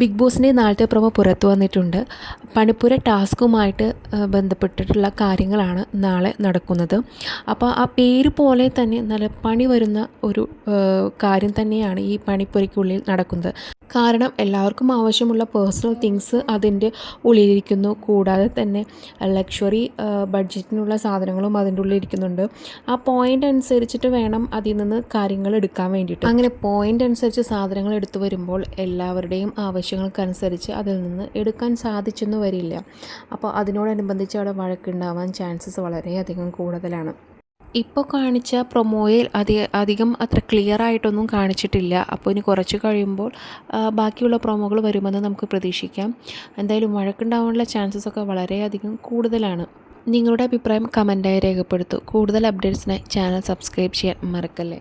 Big ബോസിന്റെ നാളത്തെ promo പുറത്തു വന്നിട്ടുണ്ട്. പണിപ്പുര ടാസ്കുമായിട്ട് ബന്ധപ്പെട്ടിട്ടുള്ള കാര്യങ്ങളാണ് നാളെ നടക്കുന്നത്. അപ്പോൾ ആ പേര് പോലെ തന്നെ നല്ല പണി വരുന്ന ഒരു കാര്യം തന്നെയാണ് ഈ പണിപ്പുരയ്ക്കുള്ളിൽ നടക്കുന്നത്. കാരണം എല്ലാവർക്കും ആവശ്യമുള്ള പേഴ്സണൽ തിങ്സ് അതിന്റെ ഉള്ളിലിരിക്കുന്നു. കൂടാതെ തന്നെ ലക്ഷറി ബഡ്ജറ്റിനുള്ള സാധനങ്ങളും അതിന്റെ ഉള്ളിലിരിക്കുന്നുണ്ട്. ആ പോയിന്റ് അനുസരിച്ചിട്ട് വേണം അതിൽ നിന്ന് കാര്യങ്ങൾ എടുക്കാൻ വേണ്ടിയിട്ട്. അങ്ങനെ പോയിന്റ് അനുസരിച്ച് സാധനങ്ങൾ എടുത്തു വരുമ്പോൾ എല്ലാവരുടെയും ആവശ്യങ്ങൾക്കനുസരിച്ച് അതിൽ നിന്ന് എടുക്കാൻ സാധിച്ചെന്ന് വരില്ല. അപ്പോൾ അതിനോടനുബന്ധിച്ച് അവിടെ വഴക്കുണ്ടാവാൻ ചാൻസസ് വളരെയധികം കൂടുതലാണ്. ഇപ്പോൾ കാണിച്ച പ്രൊമോയിൽ അധിക അധികം അത്ര ക്ലിയർ ആയിട്ടൊന്നും കാണിച്ചിട്ടില്ല. അപ്പോൾ ഇനി കുറച്ച് കഴിയുമ്പോൾ ബാക്കിയുള്ള പ്രൊമോകൾ വരുമെന്ന് നമുക്ക് പ്രതീക്ഷിക്കാം. എന്തായാലും വഴക്കുണ്ടാവാനുള്ള ചാൻസസ് ഒക്കെ വളരെയധികം കൂടുതലാണ്. നിങ്ങളുടെ അഭിപ്രായം കമന്റായി രേഖപ്പെടുത്തൂ. കൂടുതൽ അപ്ഡേറ്റ്സിനായി ചാനൽ സബ്സ്ക്രൈബ് ചെയ്യാൻ മറക്കല്ലേ?